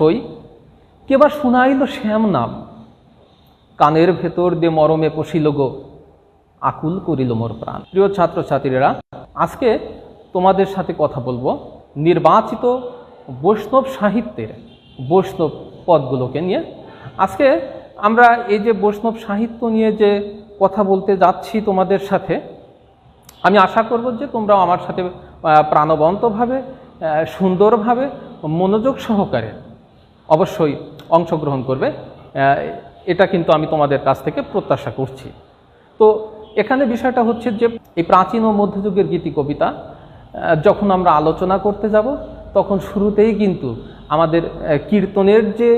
সই কেবা শুনাইল শ্যাম নাম। কানের ভেতর দিয়ে মরমে পশিল গো, আকুল করিল মোর প্রাণ। প্রিয় ছাত্রছাত্রীরা, আজকে তোমাদের সাথে কথা বলব নির্বাচিত বৈষ্ণব সাহিত্যের বৈষ্ণব পদগুলোকে নিয়ে। আজকে আমরা এই যে বৈষ্ণব সাহিত্য নিয়ে যে কথা বলতে যাচ্ছি তোমাদের সাথে, আমি আশা করব যে তোমরা আমার সাথে প্রাণবন্তভাবে সুন্দরভাবে মনোযোগ সহকারে অবশ্যই অংশগ্রহণ করবে। এটা কিন্তু আমি তোমাদের কাছ থেকে প্রত্যাশা করছি। তো এখানে বিষয়টা হচ্ছে যে, এই প্রাচীন ও মধ্যযুগের গীতি কবিতা যখন আমরা আলোচনা করতে যাব, তখন শুরুতেই কিন্তু আমাদের কীর্তনের যে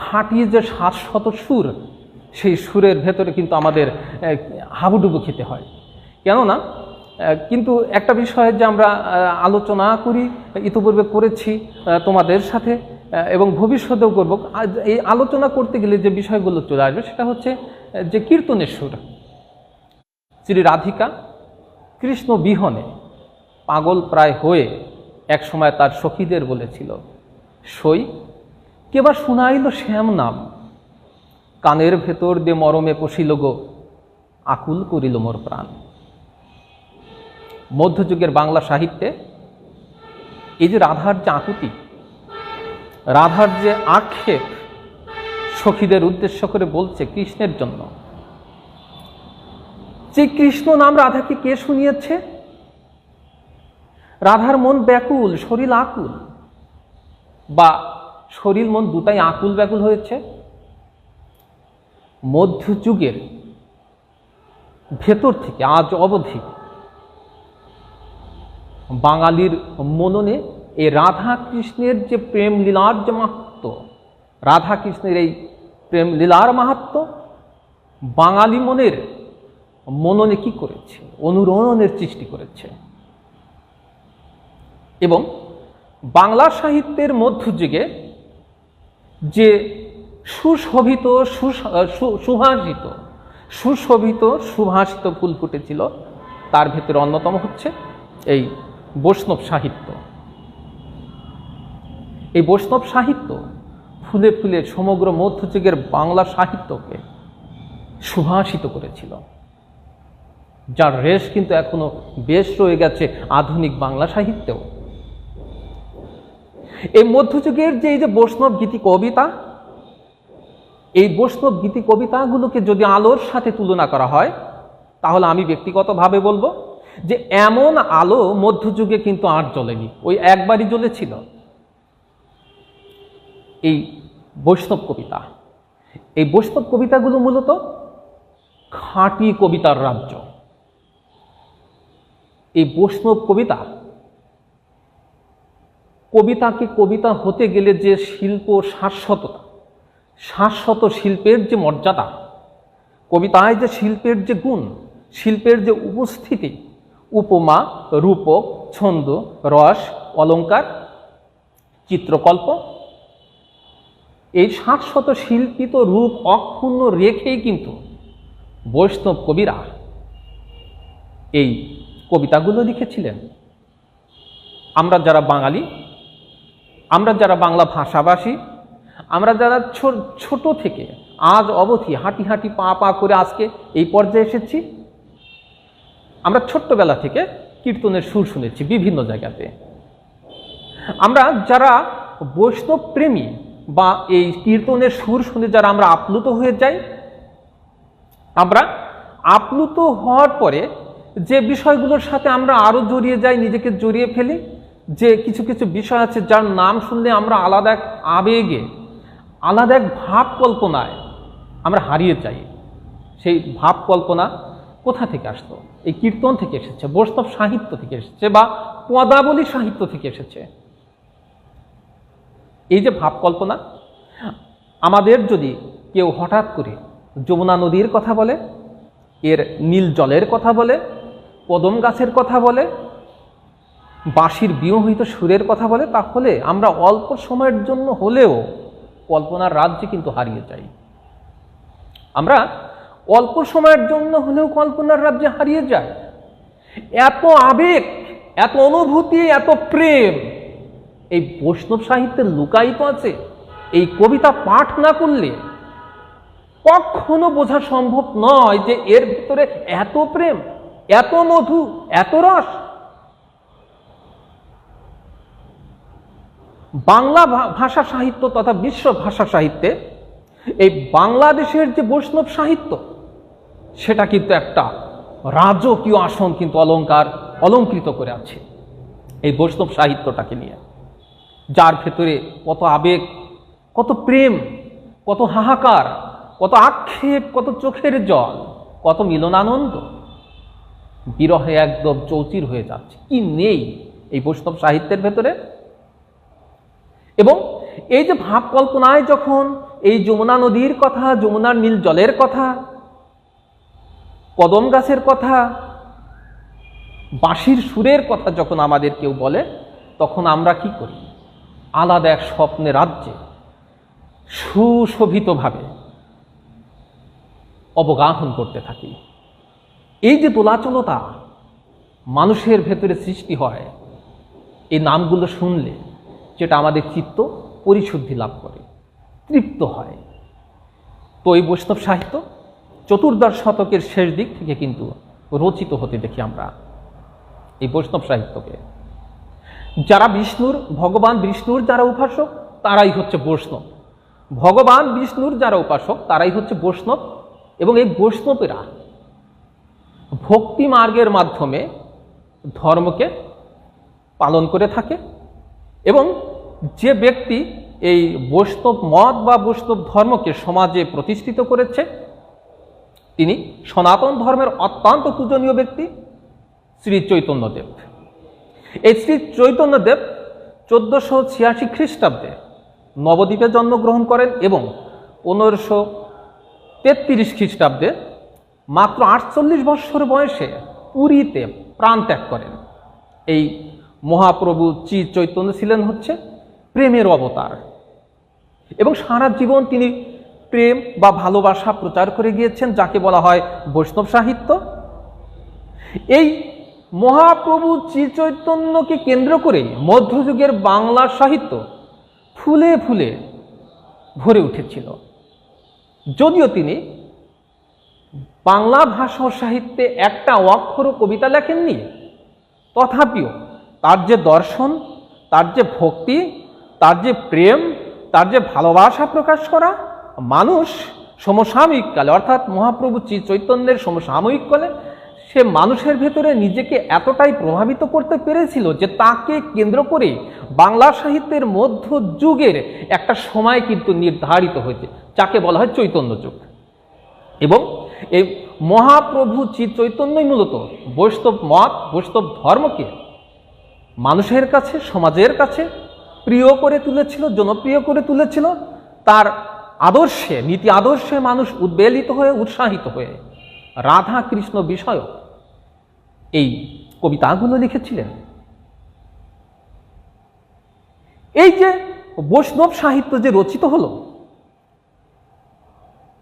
খাঁটি যে শাশ্বত সুর, সেই সুরের ভেতরে কিন্তু আমাদের হাবুডুবু খেতে হয়। কেননা কিন্তু একটা বিষয় যে আমরা আলোচনা করি, ইতিপূর্বে করেছি তোমাদের সাথে এবং ভবিষ্যতেও করব। এই আলোচনা করতে গেলে যে বিষয়গুলো চলে আসবে, সেটা হচ্ছে যে কীর্তনের সুর শ্রী রাধিকা কৃষ্ণ বিহনে পাগল প্রায় হয়ে একসময় তার সখীদের বলেছিল, সই কেবা শুনাইল শ্যাম নাম? কানের ভেতর দিয়ে মরমে পশিল গো, আকুল করিল মোর প্রাণ। মধ্যযুগের বাংলা সাহিত্যে এই যে রাধার যে আকুতি রাধার যে আক্ষেপ সখীদের উদ্দেশ্য করে বলছে কৃষ্ণের জন্য। যে কৃষ্ণ নাম রাধাকে কে শুনিয়েছে? রাধার মন ব্যাকুল, শরীর আকুল। বা শরীর, মন দুটাই আকুল ব্যাকুল হয়েছে। মধ্যযুগের ভেতর থেকে, আজ অবধি বাঙালির মননে এই রাধা কৃষ্ণের যে প্রেম লীলার যে মাহাত্ম রাধা কৃষ্ণের এই প্রেম লীলার মাহাত্ম, বাঙালি মনের মননে কি করেছে? অনুরণনের সৃষ্টি করেছে। এবং বাংলা সাহিত্যের মধ্যযুগে যে সুশোভিত সুভাষিত সুশোভিত, সুভাষিত ফুল ফুটেছিল, তার ভেতরে অন্যতম হচ্ছে এই বৈষ্ণব সাহিত্য। এই বৈষ্ণব সাহিত্য ফুলে ফুলে সমগ্র মধ্যযুগের বাংলা সাহিত্যকে সুভাষিত করেছিল। যার রেশ কিন্তু এখনও বেশ রয়ে গেছে আধুনিক বাংলা সাহিত্যেও। এই মধ্যযুগের যে এই যে বৈষ্ণব গীতি কবিতা, এই বৈষ্ণব গীতি কবিতাগুলোকে যদি আলোর সাথে তুলনা করা হয়, তাহলে আমি ব্যক্তিগতভাবে বলব যে এমন আলো মধ্যযুগে কিন্তু আর জ্বলেনি, ওই একবারই জ্বলেছিল। এই বৈষ্ণব কবিতা। এই বৈষ্ণব কবিতাগুলো মূলত খাঁটি কবিতার রাজ্য। এই বৈষ্ণব কবিতা কবিতাকে কবিতা হতে গেলে যে শিল্প শাশ্বততা, শাশ্বত শিল্পের যে মর্যাদা, কবিতায় যে শিল্পের যে গুণ, শিল্পের যে উপস্থিতি, উপমা, রূপক, ছন্দ, রস অলঙ্কার চিত্রকল্প এই শাশ্বত শিল্পিত রূপ অক্ষুণ্ণ রেখেই কিন্তু বৈষ্ণব কবিরা এই কবিতাগুলো লিখেছিলেন। আমরা যারা বাঙালি, আমরা যারা বাংলা ভাষাভাষী, আমরা যারা ছোট থেকে আজ অবধি হাঁটি হাঁটি পা পা করে আজকে এই পর্যায়ে এসেছি, আমরা ছোট্টবেলা থেকে কীর্তনের সুর শুনেছি বিভিন্ন জায়গাতে। আমরা যারা বৈষ্ণব প্রেমী বা এই কীর্তনের সুর শুনে যারা আমরা আপ্লুত হয়ে যাই, আমরা আপ্লুত হওয়ার পরে যে বিষয়গুলোর সাথে আমরা আরও জড়িয়ে যাই, নিজেকে জড়িয়ে ফেলি, যে কিছু কিছু বিষয় আছে যার নাম শুনলে আমরা আলাদা এক আবেগে, আলাদা এক ভাব কল্পনায় আমরা হারিয়ে যাই। সেই ভাব কল্পনা কোথা থেকে আসতো? এই কীর্তন থেকে এসেছে বৈষ্ণব সাহিত্য থেকে এসেছে বা পদাবলী সাহিত্য থেকে এসেছে। এই যে ভাব কল্পনা, আমাদের যদি কেউ হঠাৎ করে যমুনা নদীর কথা বলে, এর নীল জলের কথা বলে, কদম গাছের কথা বলে, বাঁশির বিমোহিত সুরের কথা বলে, তাহলে আমরা অল্প সময়ের জন্য হলেও কল্পনার রাজ্যে কিন্তু হারিয়ে যাই। আমরা অল্প সময়ের জন্য হলেও কল্পনার রাজ্যে হারিয়ে যাই। এত আবেগ, এত অনুভূতি, এত প্রেম এই বৈষ্ণব সাহিত্যের লুকায়িত আছে, এই কবিতা পাঠ না করলে কখনো বোঝা সম্ভব নয় যে এর ভিতরে এত প্রেম, এত মধু, এত রস। বাংলা ভাষা সাহিত্য তথা বিশ্ব ভাষা সাহিত্যে এই বাংলাদেশের যে বৈষ্ণব সাহিত্য, সেটা কিন্তু একটা রাজকীয় আসন কিন্তু অলংকার, অলঙ্কৃত করে আছে এই বৈষ্ণব সাহিত্যটাকে নিয়ে। যার ভেতরে কত আবেগ, কত প্রেম, কত হাহাকার, কত আক্ষেপ, কত চোখের জল, কত মিলনানন্দ। বিরহে একদম চৌচির হয়ে যাচ্ছে। কি নেই এই বৈষ্ণব সাহিত্যের ভেতরে? এবং এই যে ভাব কল্পনায় যখন এই যমুনা নদীর কথা, যমুনার নীল জলের কথা, কদম গাছের কথা, বাঁশির সুরের কথা যখন আমাদের কেউ বলে, তখন আমরা কি করি? আলাদা এক স্বপ্নে রাজ্যে, সুশোভিতভাবে অবগাহন করতে থাকি। এই যে দোলাচলতা মানুষের ভেতরে সৃষ্টি হয়, এই নামগুলো শুনলে যেটা আমাদের চিত্ত পরিশুদ্ধি লাভ করে, তৃপ্ত হয়। তো এই বৈষ্ণব সাহিত্য চতুর্দশ শতকের শেষ দিক থেকে কিন্তু রচিত হতে দেখি আমরা এই বৈষ্ণব সাহিত্যকে। যারা বিষ্ণুর, ভগবান বিষ্ণুর যারা উপাসক, তারাই হচ্ছে বৈষ্ণব। ভগবান বিষ্ণুর যারা উপাসক, তারাই হচ্ছে বৈষ্ণব এবং এই বৈষ্ণবেরা ভক্তি মার্গের মাধ্যমে ধর্মকে পালন করে থাকে এবং যে ব্যক্তি এই বৈষ্ণব মত বা বৈষ্ণব ধর্মকে সমাজে প্রতিষ্ঠিত করেছে, তিনি সনাতন ধর্মের অত্যন্ত পূজনীয় ব্যক্তি শ্রী চৈতন্যদেব। এই শ্রী চৈতন্যদেব চোদ্দশো ছিয়াশি খ্রিস্টাব্দে নবদ্বীপে জন্মগ্রহণ করেন এবং পনেরোশো তেত্রিশ খ্রিস্টাব্দে মাত্র আটচল্লিশ বৎসর বয়সে পুরীতে প্রাণ ত্যাগ করেন। এই মহাপ্রভু চি চৈতন্য ছিলেন হচ্ছে প্রেমের অবতার এবং সারা জীবন তিনি প্রেম বা ভালোবাসা প্রচার করে গিয়েছেন, যাকে বলা হয় বৈষ্ণব সাহিত্য। এই মহাপ্রভু শ্রী চৈতন্যকে কেন্দ্র করে মধ্যযুগের বাংলা সাহিত্য ফুলে ফুলে ভরে উঠেছিল। যদিও তিনি বাংলা ভাষা সাহিত্যে একটা অক্ষর কবিতা লেখেননি, তথাপিও তার যে দর্শন, তার যে ভক্তি, তার যে প্রেম, তার যে ভালোবাসা প্রকাশ করা, মানুষ সমসাময়িক কালে, অর্থাৎ মহাপ্রভু চৈতন্যের সমসাময়িক কালে সে মানুষের ভেতরে নিজেকে এতটাই প্রভাবিত করতে পেরেছিল যে তাকে কেন্দ্র করে বাংলা সাহিত্যের মধ্য যুগের একটা সময় কিন্তু নির্ধারিত হয়েছে, যাকে বলা হয় চৈতন্য যুগ। এবং এই মহাপ্রভু শ্রী চৈতন্যই মূলত বৈষ্ণব মত, বৈষ্ণব ধর্মকে মানুষের কাছে, সমাজের কাছে প্রিয় করে তুলেছিল, জনপ্রিয় করে তুলেছিল, তার আদর্শে, নীতি আদর্শে মানুষ উদ্বেলিত হয়ে, উৎসাহিত হয়ে রাধা কৃষ্ণ বিষয়ক এই কবিতাগুলো লিখেছিলেন। এই যে বৈষ্ণব সাহিত্য যে রচিত হলো,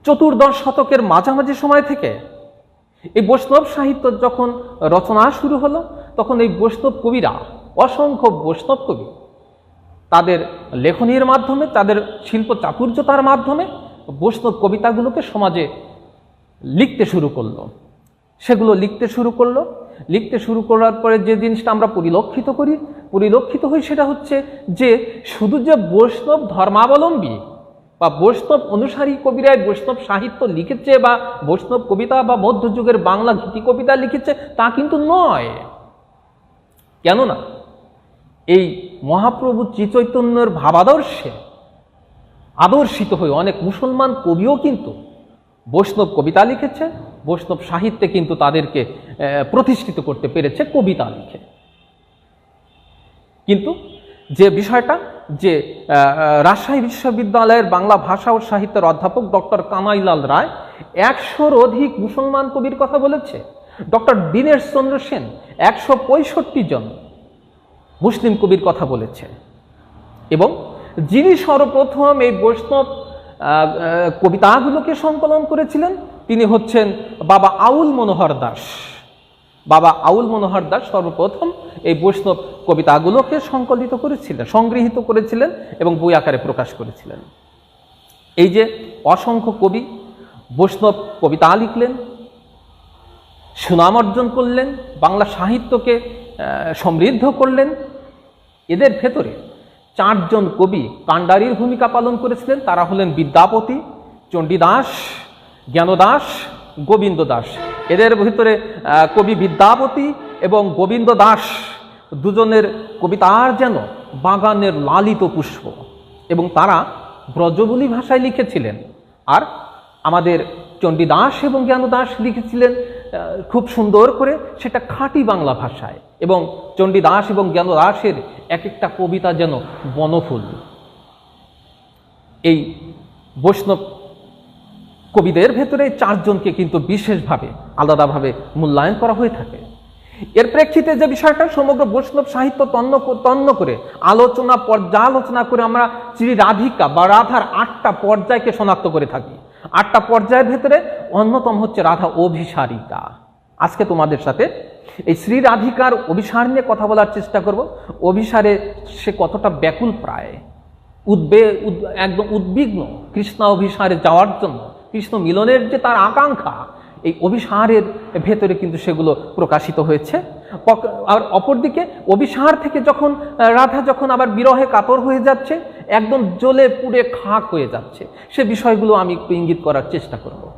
চতুর্দশ শতকের মাঝামাঝি সময় থেকে এই বৈষ্ণব সাহিত্য যখন রচনা শুরু হলো, তখন এই বৈষ্ণব কবিরা, অসংখ্য বৈষ্ণব কবি, তাদের লেখনীর মাধ্যমে, তাদের শিল্প চাতুর্যতার মাধ্যমে বৈষ্ণব কবিতাগুলোকে সমাজে লিখতে শুরু করল। সেগুলো লিখতে শুরু করল। লিখতে শুরু করার পরে যে জিনিসটা আমরা পরিলক্ষিত করি, পরিলক্ষিত হই সেটা হচ্ছে যে শুধু যে বৈষ্ণব ধর্মাবলম্বী বা বৈষ্ণব অনুসারী কবিরাই বৈষ্ণব সাহিত্য লিখেছে বা বৈষ্ণব কবিতা বা মধ্যযুগের বাংলা গীতি কবিতা লিখেছে, তা কিন্তু নয়। কেননা এই মহাপ্রভু শ্রীচৈতন্যের ভাবাদর্শে আদর্শিত হয়ে অনেক মুসলমান কবিও কিন্তু বৈষ্ণব কবিতা লিখেছে, বৈষ্ণব সাহিত্যে কিন্তু তাদেরকে প্রতিষ্ঠিত করতে পেরেছে কবিতা লিখে। কিন্তু যে বিষয়টা, যে রাজশাহী বিশ্ববিদ্যালয়ের বাংলা ভাষা ও সাহিত্যের অধ্যাপক ডক্টর কানাইলাল রায় একশোর অধিক মুসলমান কবির কথা বলেছে। ডক্টর দীনেশ চন্দ্র সেন একশো পঁয়ষট্টি জন মুসলিম কবির কথা বলেছে। এবং যিনি সর্বপ্রথম এই বৈষ্ণব কবিতাগুলোকে সংকলন করেছিলেন। তিনি হচ্ছেন বাবা আউল মনোহর দাস। বাবা আউল মনোহর দাস সর্বপ্রথম এই বৈষ্ণব কবিতাগুলোকে সংকলিত করেছিলেন, সংগৃহীত করেছিলেন এবং বই আকারে প্রকাশ করেছিলেন। এই যে অসংখ্য কবি বৈষ্ণব কবিতা লিখলেন, সুনাম অর্জন করলেন, বাংলা সাহিত্যকে সমৃদ্ধ করলেন, এদের ভেতরে চারজন কবি কাণ্ডারির ভূমিকা পালন করেছিলেন। তারা হলেন বিদ্যাপতি, চণ্ডীদাস, জ্ঞানদাস গোবিন্দ দাস এদের ভিতরে কবি বিদ্যাপতি এবং গোবিন্দ দাস দুজনের কবিতার যেন বাগানের লালিত পুষ্প। এবং তারা ব্রজবুলি ভাষায় লিখেছিলেন। আর আমাদের চণ্ডীদাস এবং জ্ঞানদাস লিখেছিলেন খুব সুন্দর করে সেটা খাঁটি বাংলা ভাষায়। এবং চণ্ডীদাস এবং জ্ঞানদাসের এক একটা কবিতা যেন বনফুল। এই বৈষ্ণব কবিদের ভেতরে চারজনকে কিন্তু বিশেষভাবে, আলাদাভাবে মূল্যায়ন করা হয়ে থাকে। এর প্রেক্ষিতে যে বিষয়টা, সমগ্র বৈষ্ণব সাহিত্য তন্ন তন্ন করে, আলোচনা পর্যালোচনা করে আমরা শ্রী রাধিকা বা রাধার আটটা পর্যায়কে শনাক্ত করে থাকি। আটটা পর্যায়ের ভেতরে অন্যতম হচ্ছে রাধা অভিসারিকা। আজকে তোমাদের সাথে এই শ্রী রাধিকার অভিসার নিয়ে কথা বলার চেষ্টা করব। অভিসারে সে কতটা ব্যাকুল প্রায়। উদ্বে, উদ- একদম উদ্বিগ্ন কৃষ্ণ অভিসারে যাওয়ার জন্য, কৃষ্ণ মিলনের যে তার আকাঙ্ক্ষা, এই অভিসারের ভেতরে কিন্তু সেগুলো প্রকাশিত হয়েছে। আর অপরদিকে অভিসার থেকে যখন রাধা যখন আবার বিরহে কাতর হয়ে যাচ্ছে, একদম জ্বলে পুড়ে খাক হয়ে যাচ্ছে, সে বিষয়গুলো আমি একটু ইঙ্গিত করার চেষ্টা করব।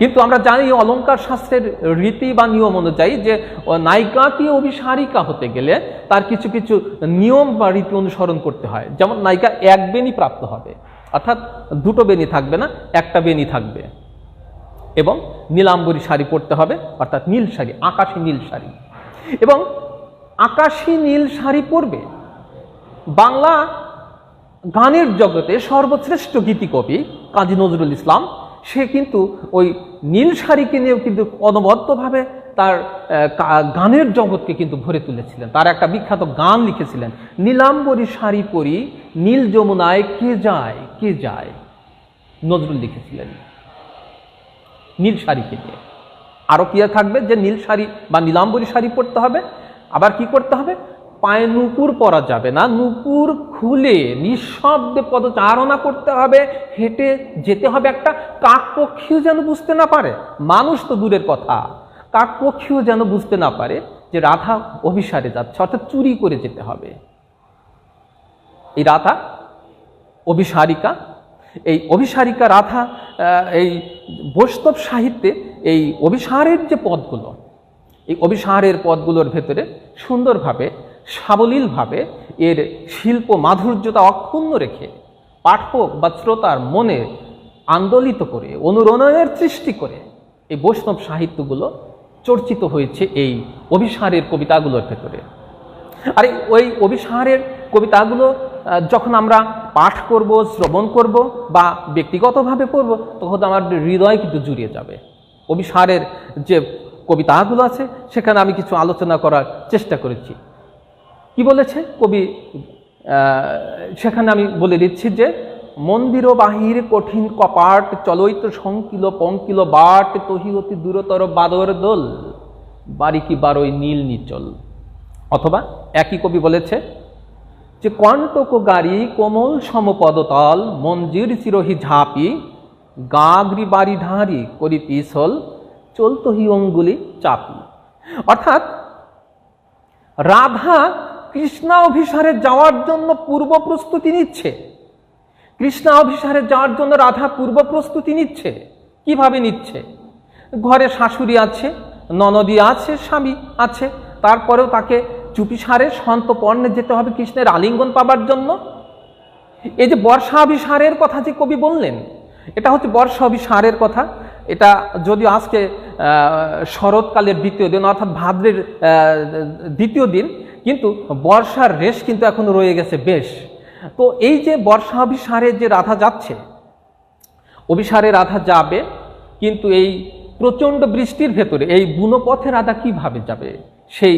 কিন্তু আমরা জানি অলঙ্কার শাস্ত্রের রীতি বা নিয়ম অনুযায়ী যে, ও নায়িকাকে অভিসারিকা হতে গেলে তার কিছু কিছু নিয়ম বা রীতি অনুসরণ করতে হয়। যেমন নায়িকা এক বেনি প্রাপ্ত হবে, অর্থাৎ দুটো বেনি থাকবে না, একটা বেনি থাকবে। এবং নীলাম্বরী শাড়ি পরতে হবে, অর্থাৎ নীল শাড়ি, আকাশী নীল শাড়ি। এবং আকাশী নীল শাড়ি পরবে। বাংলা গানের জগতে সর্বশ্রেষ্ঠ গীতিকবি কাজী নজরুল ইসলাম সে কিন্তু ওই নীল শাড়িকে নিয়েও কিন্তু অনবদ্যভাবে তার গানের জগৎকে কিন্তু ভরে তুলেছিলেন। তার একটা বিখ্যাত গান লিখেছিলেন, নীলাম্বরী শাড়ি পরি, নীল যমুনায় কে যায় কে যায়? নজরুল লিখেছিলেন, নীল শাড়িকে নিয়ে। আরও কি থাকবে যে নীল শাড়ি বা নীলাম্বরী শাড়ি পরতে হবে। আবার কি করতে হবে? পায়ে নুপুর পরা যাবে না। নুপুর খুলে নিঃশব্দে পদচারণা করতে হবে, হেঁটে যেতে হবে একটা। কাকপক্ষীও যেন বুঝতে না পারে, মানুষ তো দূরের কথা। কাকপক্ষীও যেন বুঝতে না পারে যে রাধা অভিসারে যাচ্ছে, অর্থাৎ চুরি করে যেতে হবে। এই রাধা অভিসারিকা, এই অভিসারিকা রাধা এই বৈষ্ণব সাহিত্যে এই অভিসারের যে পদগুলো, এই অভিসারের পদগুলোর ভেতরে সুন্দরভাবে সাবলীলভাবে এর শিল্প মাধুর্যতা অক্ষুণ্ণ রেখে পাঠক বা শ্রোতার মনে আন্দোলিত করে, অনুরণনের সৃষ্টি করে এই বৈষ্ণব সাহিত্যগুলো চর্চিত হয়েছে এই অভিসারের কবিতাগুলোর ভেতরে। আর ওই অভিসারের কবিতাগুলো যখন আমরা পাঠ করব, শ্রবণ করব বা ব্যক্তিগতভাবে পড়ব, তখন আমার হৃদয় কিন্তু জুড়িয়ে যাবে। অভিসারের যে কবিতাগুলো আছে, সেখানে আমি কিছু আলোচনা করার চেষ্টা করেছি। কি বলেছে? কবি সেখানে আমি বলে দিচ্ছি যে মন্দির বাহির কঠিন কপাট চলইত সংকিল পঙ্কিল বাট তহি অতি দূরতর বাদর দোল। বাড়ি কি বারোই নীল নিচল। অথবা একই কবি বলেছে যে কণ্টক গাড়ি কোমল সমপদতল মঞ্জির চিরহি ঝাঁপি, গাগরি বাড়ি ঢাঁড়ি করি পিছল, চলতহি অঙ্গুলি চাপি। অর্থাৎ রাধা কৃষ্ণা অভিসারে যাওয়ার জন্য পূর্ব প্রস্তুতি নিচ্ছে। কৃষ্ণা অভিসারে যাওয়ার জন্য রাধা পূর্ব প্রস্তুতি নিচ্ছে। কীভাবে নিচ্ছে? ঘরে শাশুড়ি আছে, ননদী আছে, স্বামী আছে, তারপরেও তাকে চুপিসারে সন্তপর্ণে যেতে হবে কৃষ্ণের আলিঙ্গন পাবার জন্য। এই যে বর্ষা অভিসারের কথা যে কবি বললেন, এটা হচ্ছে বর্ষা অভিসারের কথা। এটা যদিও আজকে শরৎকালের দ্বিতীয় দিন, অর্থাৎ ভাদ্রের দ্বিতীয় দিন কিন্তু বর্ষার রেশ কিন্তু এখন রয়ে গেছে বেশ। তো এই যে বর্ষা অভিসারে যে রাধা যাচ্ছে, অভিসারে রাধা যাবে, কিন্তু এই প্রচণ্ড বৃষ্টির ভেতরে, এই বুনোপথে রাধা কীভাবে যাবে? সেই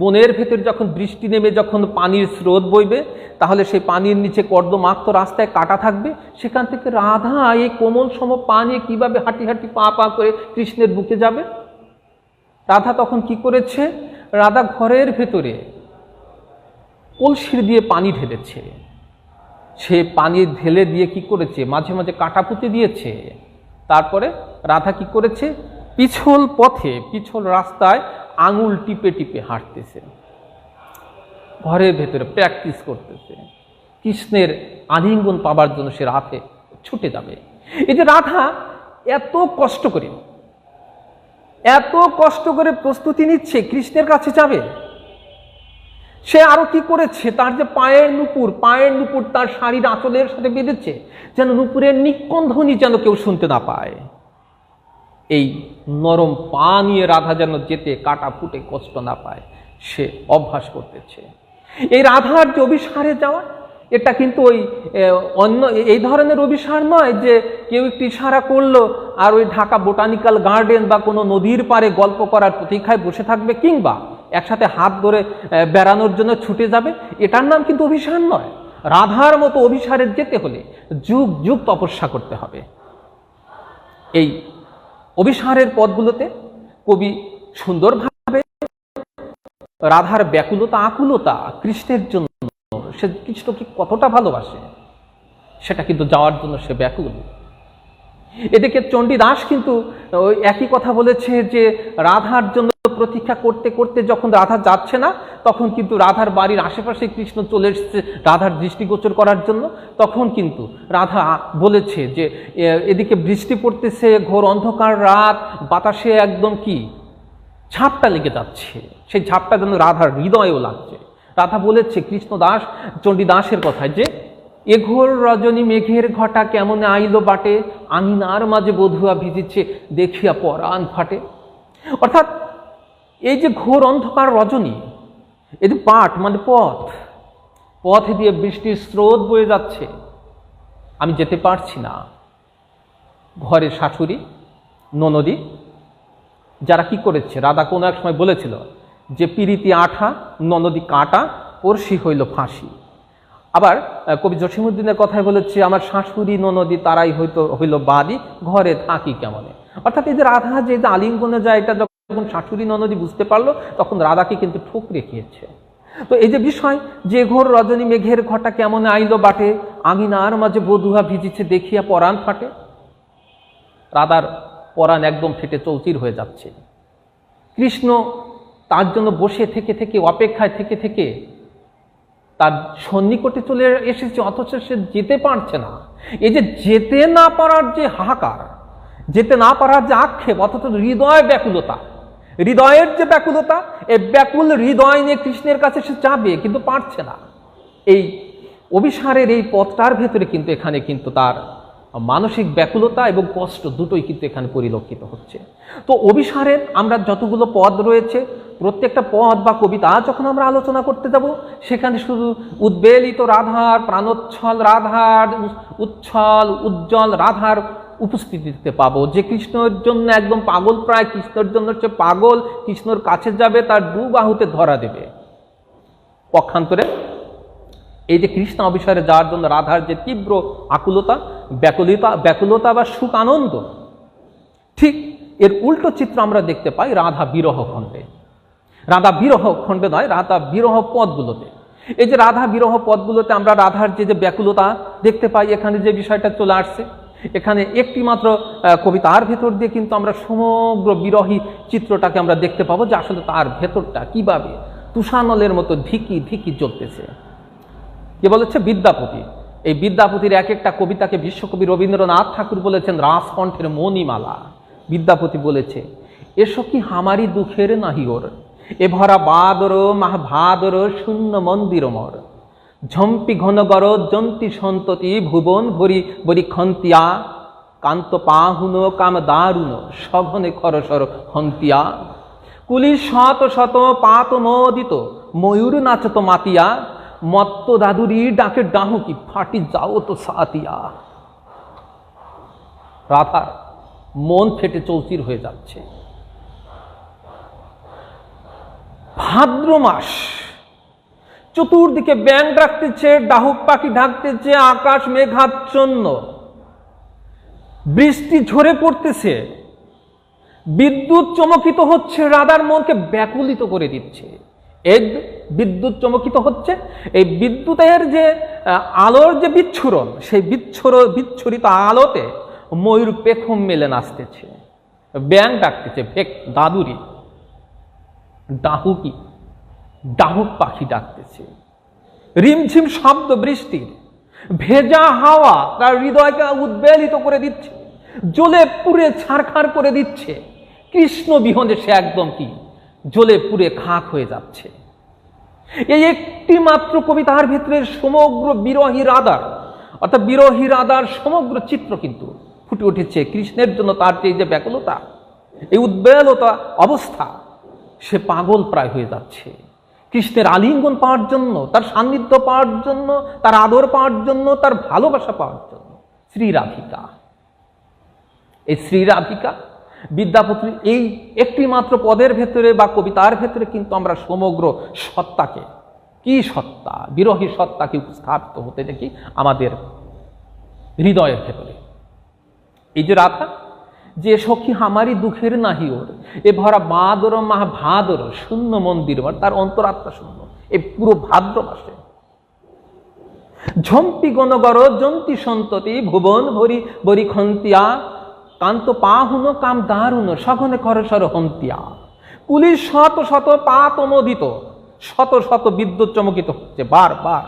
বনের ভেতরে যখন বৃষ্টি নেমে যখন পানির স্রোত বইবে, তাহলে সেই পানির নিচে কর্দমাক্ত রাস্তায় কাটা থাকবে। সেখান থেকে রাধা এই কোমল সম পানি কীভাবে হাঁটি হাঁটি পা পা করে কৃষ্ণের বুকে যাবে? রাধা তখন কি করেছে? রাধা ঘরের ভেতরে কলসির দিয়ে পানি ঢেলেছে। সে পানি ঢেলে দিয়ে কি করেছে? মাঝে মাঝে কাটা পুঁতে দিয়েছে। তারপরে রাধা কি করেছে? পিছল পথে, পিছল রাস্তায় আঙুল টিপে টিপে হাঁটতেছে। ঘরের ভেতরে প্র্যাকটিস করতেছে। কৃষ্ণের আলিঙ্গন পাবার জন্য সে রাতে ছুটে যাবে। এই যে রাধা এত কষ্ট করে এত কষ্ট করে প্রস্তুতি নিচ্ছে, কৃষ্ণের কাছে যাবে? সে আরও কি করেছে? তার যে পায়ের নুপুর পায়ের নুপুর তার শাড়ির আঁচলের সাথে বেঁধেছে, যেন নুপুরের নিকন্ধনি যেন কেউ শুনতে না পায়। এই নরম পা নিয়ে রাধা যেন যেতে কাটা ফুটে কষ্ট না পায়, সে অভ্যাস করতেছে। এই রাধার যে অভিসারে যাওয়া এটা কিন্তু ওই অন্য এই ধরনের অভিসার নয় যে কেউ একটি ইশারা করল আর ওই ঢাকা বোটানিক্যাল গার্ডেন বা কোনো নদীর পাড়ে গল্প করার প্রতীক্ষায় বসে থাকবে কিংবা একসাথে হাত ধরে বেড়ানোর জন্য ছুটে যাবে, এটার নাম কিন্তু অভিসার নয়। রাধার মতো অভিসারে যেতে হলে যুগ যুগ তপস্যা করতে হবে। এই অভিসারের পদগুলোতে কবি সুন্দরভাবে রাধার ব্যাকুলতা, আকুলতা, কৃষ্ণের জন্য সে কৃষ্ণকে কতটা ভালোবাসে? সেটা কিন্তু যাওয়ার জন্য সে ব্যাকুল। এদিকে চণ্ডীদাস কিন্তু ওই একই কথা বলেছে যে রাধার জন্য প্রতীক্ষা করতে করতে যখন রাধা যাচ্ছে না, তখন কিন্তু রাধার বাড়ির আশেপাশে কৃষ্ণ চলে এসেছে রাধার দৃষ্টিগোচর করার জন্য। তখন কিন্তু রাধা বলেছে যে এদিকে বৃষ্টি পড়তেছে, ঘোর অন্ধকার রাত, বাতাসে একদম কি? ঝাপটা লেগে যাচ্ছে। সেই ঝাপটা যেন রাধার হৃদয়েও লাগছে। রাধা বলেছে কৃষ্ণদাস চণ্ডীদাসের কথায় যে এঘোর রজনী মেঘের ঘটা কেমন আইলো বাটে? আমিনার মাঝে বধুয়া ভিজিছে, দেখিয়া পরাণ ফাটে। অর্থাৎ, এই যে ঘোর অন্ধকার রজনী এই যে পাট মানে পথ পথ দিয়ে বৃষ্টির স্রোত বয়ে যাচ্ছে, আমি যেতে পারছি না। ঘরের শাশুড়ি, ননদী, যারা কি করেছে? রাধা কোনো এক সময় বলেছিল যে পিরিতি আঠা, ননদী কাটা পড়শি হইল ফাঁসি। আবার কবি জসিমুদ্দিনের কথায় বলেছে, আমার শাশুড়ি, ননদী, তারাই হয়তো হইল বাদী, ঘরে থাকি কেমনে? অর্থাৎ এই যে রাধা, যে আলিঙ্গনে যায়, এটা যখন শাশুড়ি, ননদী বুঝতে পারল, তখন রাধাকে কিন্তু ঠুকরে খেয়েছে তো এই যে বিষয়, যে ঘোর রজনী মেঘের ঘটা কেমন আইলো বাটে, আঙিনার মাঝে বধুয়া ভিজিছে দেখিয়া পরাণ ফাটে। রাধার পরাণ একদম ফেটে চৌচির হয়ে যাচ্ছে। কৃষ্ণ তার জন্য বসে থেকে থেকে, অপেক্ষায় থেকে থেকে তার সন্নিকটে চলে এসেছে, অথচ সে যেতে পারছে না। এই যে যেতে না পারার যে হাহাকার, যেতে না পারার যে আক্ষেপ, অথচ হৃদয় ব্যাকুলতা। হৃদয়ের যে ব্যাকুলতা এই ব্যাকুল হৃদয় নিয়ে কৃষ্ণের কাছে সে যাবে কিন্তু পারছে না। এই অভিসারের এই পথটার ভেতরে কিন্তু এখানে কিন্তু তার মানসিক ব্যাকুলতা এবং কষ্ট দুটোই কিন্তু এখানে পরিলক্ষিত হচ্ছে। তো অভিসারের আমরা যতগুলো পদ রয়েছে, প্রত্যেকটা পদ বা কবিতা যখন আমরা আলোচনা করতে যাব, সেখানে শুধু উদ্বেলিত রাধার, প্রাণোচ্ছল রাধার উচ্ছল, উজ্জ্বল রাধার উপস্থিতিতে পাবো। যে কৃষ্ণের জন্য একদম পাগল প্রায়, কৃষ্ণের জন্য হচ্ছে পাগল, কৃষ্ণর কাছে যাবে, তার দু বাহুতে ধরা দেবে। পক্ষান্তরে এই যে কৃষ্ণ অবিষয়ে যাওয়ার জন্য রাধার যে তীব্র আকুলতা, ব্যাকুলতা ব্যাকুলতা বা সুখ আনন্দ, ঠিক এর উল্টো চিত্র আমরা দেখতে পাই রাধা বিরহ খণ্ডে। রাধা বিরহ খণ্ডে নয়, রাধা বিরহ পদগুলোতে। এই যে রাধা বিরহ পদগুলোতে আমরা রাধার যে যে ব্যাকুলতা দেখতে পাই, এখানে যে বিষয়টা চলে আসছে, এখানে একটি মাত্র কবিতার ভেতর দিয়ে কিন্তু আমরা সমগ্র বিরহী চিত্রটাকে আমরা দেখতে পাবো যে আসলে তার ভেতরটা কীভাবে তুষানলের মতো ধিকি ধিকি চলতেছে কে বলেছে? বিদ্যাপতি। এই বিদ্যাপতির এক একটা কবিতাকে বিশ্বকবি রবীন্দ্রনাথ ঠাকুর বলেছেন রাসকণ্ঠের মণিমালা। বিদ্যাপতি বলেছে, এসো কি হামারি দুঃখের নাহি ওর? এ ভরা বাদর মাহ ভাদর শূন্য মন্দির মর ঝম্পি ঘনগর জন্তি সন্ততি, ভুবন ভরি বরি খন্তিয়া। কান্ত পাহুন, কাম দারুণ, সঘনে খরসর হন্তিয়া। কুলি শত শত পাত মোদিত, ময়ূর নাচত মাতিয়া। মত্ত দাদুরি ডাকে ডাহুকি ফাটি যাও তো সাতিয়া। রাধার মন ফেটে চৌচির হয়ে যাচ্ছে। ভাদ্র মাস, চতুর্দিকে ব্যাং ডাকতেছে ডাহুক পাখি ঢাকতেছে, আকাশ মেঘাচ্ছন্ন। বৃষ্টি ঝরে পড়তেছে। বিদ্যুৎ চমকিত হচ্ছে, রাধার মনকে ব্যাকুলিত করে দিচ্ছে। এই বিদ্যুৎ চমকিত হচ্ছে। এই বিদ্যুতের যে আলোর যে বিচ্ছুরণ, সেই বিচ্ছুর, বিচ্ছুরিত আলোতে ময়ূর পেখম মেলে নাচতেছে। ব্যাং ডাকতেছে, ভেক, দাদুরি। ডাহুকি ডাহুক পাখি ডাকতেছে। রিমঝিম শব্দ বৃষ্টির, ভেজা হাওয়া তার হৃদয়কে উদ্বেলিত করে দিচ্ছে। জ্বলে পুড়ে ছাড়খাড় করে দিচ্ছে। কৃষ্ণ বিহনে সে একদম কি? জ্বলে পুড়ে খাক হয়ে যাচ্ছে। এই একটি মাত্র কবিতার ভিতরে সমগ্র বিরহী রাধার অর্থাৎ বিরহী রাধার সমগ্র চিত্র কিন্তু ফুটে উঠেছে। কৃষ্ণের জন্য তার যে ব্যাকুলতা, এই উদ্বেলতা অবস্থা, সে পাগল প্রায় হয়ে যাচ্ছে। কৃষ্ণের আলিঙ্গন পাওয়ার জন্য, তার সান্নিধ্য পাওয়ার জন্য, তার আদর পাওয়ার জন্য, তার ভালোবাসা পাওয়ার জন্য শ্রী রাধিকা এই শ্রী রাধিকা বিদ্যাপতির এই একটি মাত্র পদের ভেতরে বা কবিতার ভেতরে কিন্তু আমরা সমগ্র সত্তাকে, কি সত্তা, বিরহী সত্তাকে উপস্থাপিত হতে দেখি আমাদের হৃদয়ের ভেতরে। এই যে রাধা, যে সখী হামারি দুঃখের নাহি ওর, এ ভরা বাদর মাহ ভাদর শূন্য মন্দির তার অন্তরাত্মা শূন্য এই পুরো ভাদ্র মাসে। ঝম্পি গণগর জন্তি সন্ততি, ভুবন ভরি বরি খন্তিয়া কান্ত পাহুন কাম দারুণ, সঘনে করসর হন্তিয়া। পুলিশ শত শত পাত মোদিত শত শত বিদ্যুৎ চমকিত হচ্ছে বারবার।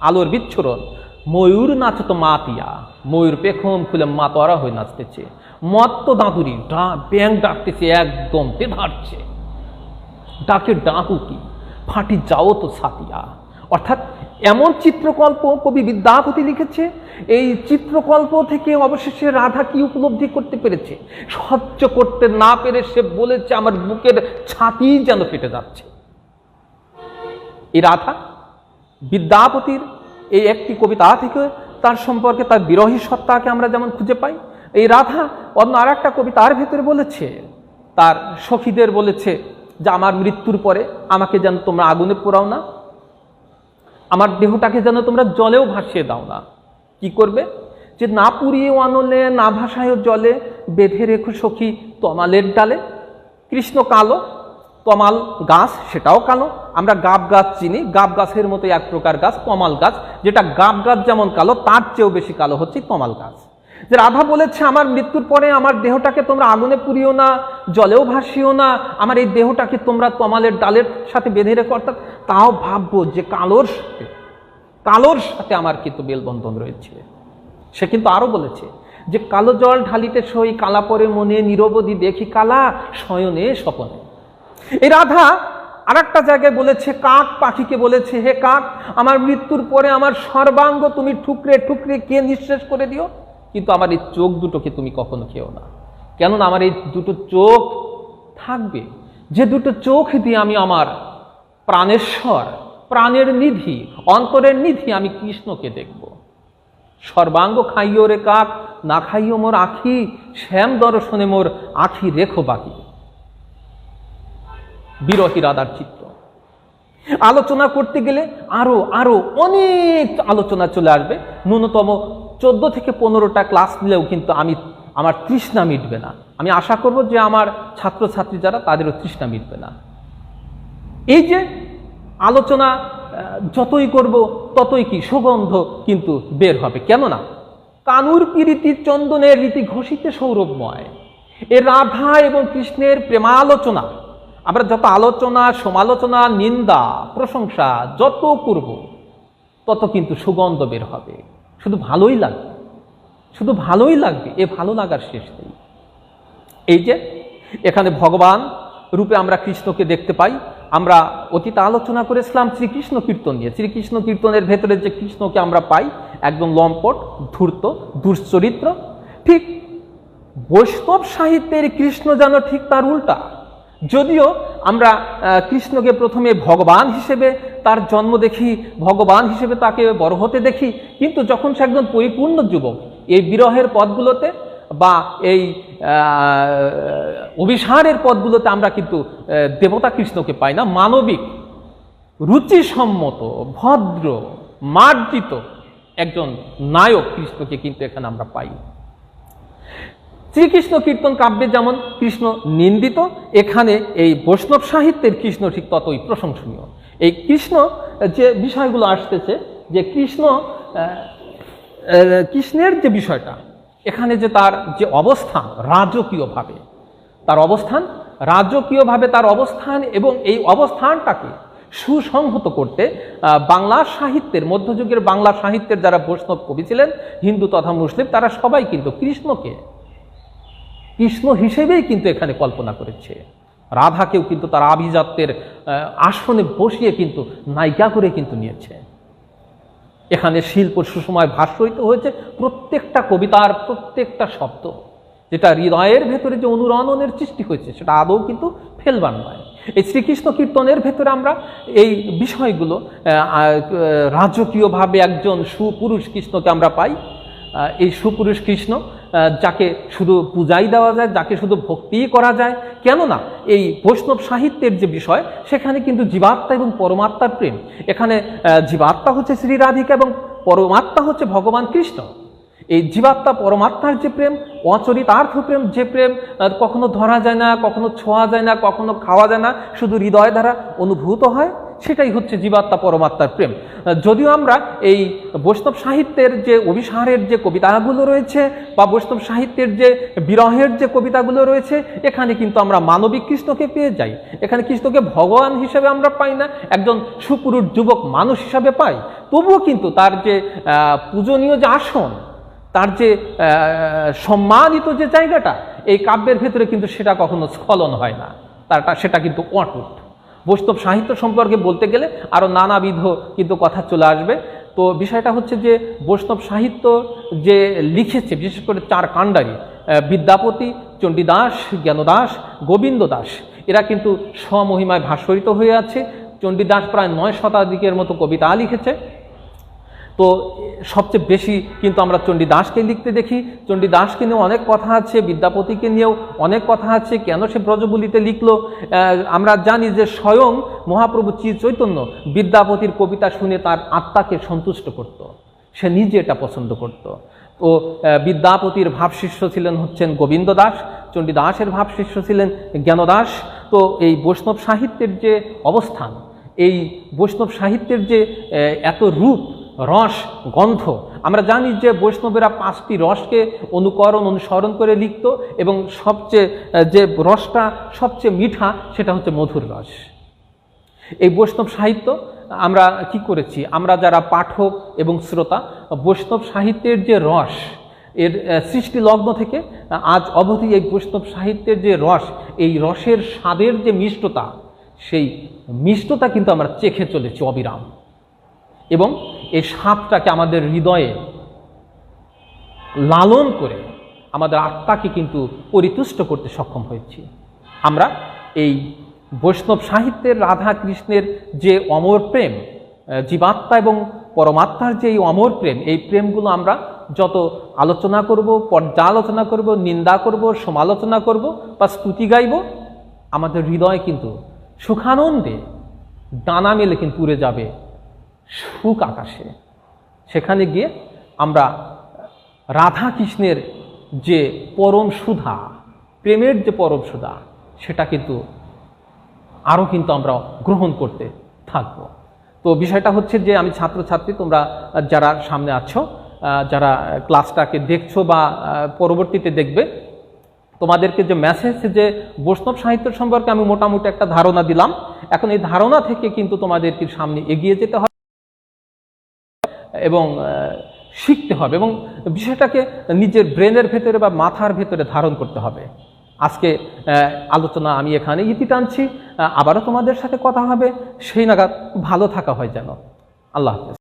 আলোর বিচ্ছুরণ, ময়ূর নাচত মাতিয়া, ময়ূর পেখম খুলে মাতোয়ারা হয়ে নাচতেছে। মত্ত দাঁতুরি ডা ব্যাং ডাকতেছে একদম তেধারছে। ডাকে ডাকু কি? ফাটি যাও তো সাতিয়া অর্থাৎ এমন চিত্রকল্প কবি বিদ্যাপতি লিখেছে, এই চিত্রকল্প থেকে অবশেষে রাধা কি উপলব্ধি করতে পেরেছে? সহ্য করতে না পেরে সে বলেছে, আমার বুকের ছাতি যেন ফেটে যাচ্ছে। এই রাধা বিদ্যাপতির এই একটি কবিতা থেকে তার সম্পর্কে তার বিরহী সত্তাকে আমরা যেমন খুঁজে পাই, এই রাধা অন্য আর একটা কবিতার ভেতরে বলেছে, তার সখীদের বলেছে যে, আমার মৃত্যুর পরে আমাকে যেন তোমরা আগুনে পোড়াও না আমার দেহটাকে যেন তোমরা জলেও ভাসিয়ে দাও না। কি করবে? যে না পুড়িয়ে আনলে, না ভাসায় জলে, বেঁধে রেখো সখী তমালের ডালে। কৃষ্ণ কালো, তমাল গাছ সেটাও কালো। আমরা গাব গাছ চিনি, গাব গাছের মতো এক প্রকার গাছ, তমাল গাছ। যেটা গাব গাছ যেমন কালো, তার চেয়েও বেশি কালো হচ্ছে তমাল গাছ। যে রাধা বলেছে, আমার মৃত্যুর পরে আমার দেহটাকে তোমরা আগুনে পুড়িও না, জলেও ভাসিও না, আমার এই দেহটাকে তোমরা তমালের ডালের সাথে বেঁধে রেখে। অর্থাৎ তাও ভাববো যে কালোর সাথে কালোর সাথে আমার কিন্তু বেলবন্ধন রয়েছে। সে কিন্তু আরও বলেছে যে, কালো জল ঢালিতে সই, কালা পরে মনে, নিরবধি দেখি কালা শয়নে স্বপনে। এই রাধা আর একটা জায়গায় বলেছে, কাক পাখিকে বলেছে, হে কাক, আমার মৃত্যুর পরে আমার সর্বাঙ্গ তুমি ঠুকরে ঠুকরে কে নিঃশেষ করে দিও? কিন্তু আমার এই চোখ দুটোকে তুমি কখনো খেও না। কেননা আমার এই দুটো চোখ থাকবে। যে দুটো চোখ দিয়ে আমি আমার প্রাণেশ্বর প্রাণের নিধি, অন্তরের নিধি আমি কৃষ্ণকে দেখব। সর্বাঙ্গ খাইও রে কাক, না খাইও মোর আখি, শ্যাম দর্শনে মোর আখি রেখো বাকি। বিরহী রাধার চিত্র আলোচনা করতে গেলে আরও আরও অনেক আলোচনা চলে আসবে। ন্যূনতম চোদ্দ থেকে পনেরোটা ক্লাস নিলেও কিন্তু আমি আমার তৃষ্ণা মিটবে না। আমি আশা করব যে আমার ছাত্রছাত্রী যারা, তাদেরও তৃষ্ণা মিটবে না। এই যে আলোচনা যতই করব ততই কি সুগন্ধ কিন্তু বের হবে। কেননা কানুর প্রীতি চন্দনের রীতি ঘোষিতে সৌরভময়। এ রাধা এবং কৃষ্ণের প্রেমালোচনা, আমরা যত আলোচনা, সমালোচনা, নিন্দা, প্রশংসা যত করব, তত কিন্তু সুগন্ধ বের হবে। শুধু ভালোই লাগবে। শুধু ভালোই লাগবে, এ ভালো লাগার শেষ নেই। এই যে, এখানে ভগবান রূপে আমরা কৃষ্ণকে দেখতে পাই। আমরা অতীত আলোচনা করেছিলাম শ্রীকৃষ্ণ কীর্তন নিয়ে। শ্রীকৃষ্ণ কীর্তনের ভেতরে যে কৃষ্ণকে আমরা পাই, একদম লম্পট, ধূর্ত, দুশ্চরিত্র, ঠিক বৈষ্ণব সাহিত্যের কৃষ্ণ যেন ঠিক তার উল্টা। যদিও আমরা কৃষ্ণকে প্রথমে ভগবান হিসেবে তার জন্ম দেখি, ভগবান হিসেবে তাকে বড় হতে দেখি, কিন্তু যখন সে একজন পরিপূর্ণ যুবক, এই বিরহের পদগুলোতে বা এই অভিসারের পদগুলোতে আমরা কিন্তু দেবতা কৃষ্ণকে পাই না। মানবিক, রুচিসম্মত, ভদ্র, মার্জিত একজন নায়ক কৃষ্ণকে কিন্তু এখানে আমরা পাই। শ্রীকৃষ্ণ কীর্তন কাব্যে যেমন কৃষ্ণ নিন্দিত, এখানে এই বৈষ্ণব সাহিত্যের কৃষ্ণ ঠিক ততই প্রশংসনীয়। এই কৃষ্ণ যে বিষয়গুলো আসতেছে, যে কৃষ্ণ কৃষ্ণের যে বিষয়টা, এখানে যে তার যে অবস্থান রাজকীয়ভাবে, তার অবস্থান, রাজকীয়ভাবে তার অবস্থান এবং এই অবস্থানটাকে সুসংহত করতে বাংলা সাহিত্যের, মধ্যযুগের বাংলা সাহিত্যের যারা বৈষ্ণব কবি ছিলেন, হিন্দু তথা মুসলিম, তারা সবাই কিন্তু কৃষ্ণকে কৃষ্ণ হিসেবেই কিন্তু এখানে কল্পনা করেছে। রাধাকেও কিন্তু তার আভিজাত্যের আসনে বসিয়ে কিন্তু নায়িকা করে কিন্তু নিয়েছে। এখানে শিল্প সুসময় ভাস্বরিত হয়েছে, প্রত্যেকটা কবিতার প্রত্যেকটা শব্দ, যেটা হৃদয়ের ভেতরে যে অনুরণনের সৃষ্টি হয়েছে, সেটা আদৌ কিন্তু ফেলবার নয়। এই শ্রীকৃষ্ণ কীর্তনের ভেতরে আমরা এই বিষয়গুলো রাজকীয়ভাবে একজন সুপুরুষ কৃষ্ণকে আমরা পাই। এই সুপুরুষ কৃষ্ণ যাকে শুধু পূজাই দেওয়া যায়, যাকে শুধু ভক্তিই করা যায়। কেননা, এই বৈষ্ণব সাহিত্যের যে বিষয়, সেখানে কিন্তু জীবাত্মা এবং পরমাত্মার প্রেম। এখানে জীবাত্মা হচ্ছে শ্রী রাধিকা এবং পরমাত্মা হচ্ছে ভগবান কৃষ্ণ। এই জীবাত্মা, পরমাত্মার যে প্রেম, অচরিতার্থ প্রেম যে প্রেম কখনো ধরা যায় না, কখনো ছোঁয়া যায় না, কখনো খাওয়া যায় না, শুধু হৃদয় দ্বারা অনুভূত হয়। সেটাই হচ্ছে জীবাত্মা পরমাত্মার প্রেম। যদিও আমরা এই বৈষ্ণব সাহিত্যের যে অভিসারের যে কবিতাগুলো রয়েছে বা বৈষ্ণব সাহিত্যের যে বিরহের যে কবিতাগুলো রয়েছে, এখানে কিন্তু আমরা মানবিক কৃষ্ণকে পেয়ে যাই। এখানে কৃষ্ণকে ভগবান হিসেবে আমরা পাই না, একজন সুপুরুষ যুবক মানুষ হিসাবে পাই। তবুও কিন্তু তার যে পূজনীয় যে আসন, তার যে সম্মানিত যে জায়গাটা, এই কাব্যের ভেতরে কিন্তু সেটা কখনো স্খলন হয় না। তারটা, সেটা কিন্তু অটুট। বৈষ্ণব সাহিত্য সম্পর্কে বলতে গেলে আরও নানাবিধ কিন্তু কথা চলে আসবে। তো বিষয়টা হচ্ছে যে বৈষ্ণব সাহিত্য যে লিখেছে, বিশেষ করে চার কাণ্ডারি বিদ্যাপতি, চণ্ডীদাস, জ্ঞানদাস গোবিন্দ দাস এরা কিন্তু স্বমহিমায় ভাস্বরিত হয়ে আছে। চণ্ডীদাস প্রায় নয় শতাধিকের মতো কবিতা লিখেছে। তো সবচেয়ে বেশি কিন্তু আমরা চণ্ডীদাসকে লিখতে দেখি চণ্ডীদাসকে নিয়েও অনেক কথা আছে, বিদ্যাপতিকে নিয়েও অনেক কথা আছে, কেন সে ব্রজবুলিতে লিখলো আমরা জানি যে স্বয়ং মহাপ্রভু চৈতন্য বিদ্যাপতির কবিতা শুনে তার আত্মাকে সন্তুষ্ট করত। সে নিজে এটা পছন্দ করত। তো বিদ্যাপতির ভাবশিষ্য ছিলেন হচ্ছেন গোবিন্দ দাস চণ্ডীদাসের ভাবশিষ্য ছিলেন জ্ঞানদাস তো এই বৈষ্ণব সাহিত্যের যে অবস্থান, এই বৈষ্ণব সাহিত্যের যে এত রূপ রস গন্ধ। আমরা জানি যে বৈষ্ণবেরা পাঁচটি রসকে অনুকরণ, অনুসরণ করে লিখত এবং সবচেয়ে, যে রসটা সবচেয়ে মিঠা সেটা হচ্ছে মধুর রস। এই বৈষ্ণব সাহিত্য আমরা কি করেছি? আমরা যারা পাঠক এবং শ্রোতা, বৈষ্ণব সাহিত্যের যে রস, এর সৃষ্টি লগ্ন থেকে, আজ অবধি এই বৈষ্ণব সাহিত্যের যে রস, এই রসের স্বাদের যে মিষ্টতা, সেই মিষ্টতা কিন্তু আমরা চেখে চলেছি অবিরাম। এবং এই স্বাদটাকে আমাদের হৃদয়ে লালন করে আমাদের আত্মাকে কিন্তু পরিতুষ্ট করতে সক্ষম হয়েছি। আমরা এই বৈষ্ণব সাহিত্যের রাধা কৃষ্ণের যে অমর প্রেম জীবাত্মা এবং পরমাত্মার যে এই অমর প্রেম, এই প্রেমগুলো আমরা যত আলোচনা করব, পর্যালোচনা করব, নিন্দা করব, সমালোচনা করব বা স্তুতি গাইব, আমাদের হৃদয় কিন্তু সুখানন্দে ডানা মেলে কিন্তু উড়ে যাবে। সুখ আকাশে। সেখানে গিয়ে আমরা রাধা কৃষ্ণের যে পরম সুধা, প্রেমের যে পরম সুধা, সেটা কিন্তু আরও কিন্তু আমরা গ্রহণ করতে থাকব। তো বিষয়টা হচ্ছে যে আমি ছাত্রছাত্রী, তোমরা যারা সামনে আছো যারা ক্লাসটাকে দেখছ বা পরবর্তীতে দেখবে, তোমাদেরকে যে মেসেজ যে বৈষ্ণব সাহিত্য সম্পর্কে আমি মোটামুটি একটা ধারণা দিলাম। এখন এই ধারণা থেকে কিন্তু তোমাদেরকে সামনে এগিয়ে যেতে হবে। এবং শিখতে হবে এবং বিষয়টাকে নিজের ব্রেনের ভেতরে বা মাথার ভেতরে ধারণ করতে হবে। আজকে আলোচনা আমি এখানে ইতি টানছি আবারও তোমাদের সাথে কথা হবে। সেই নাগাদ ভালো থাকা হয় যেন। আল্লাহ হাফেজ।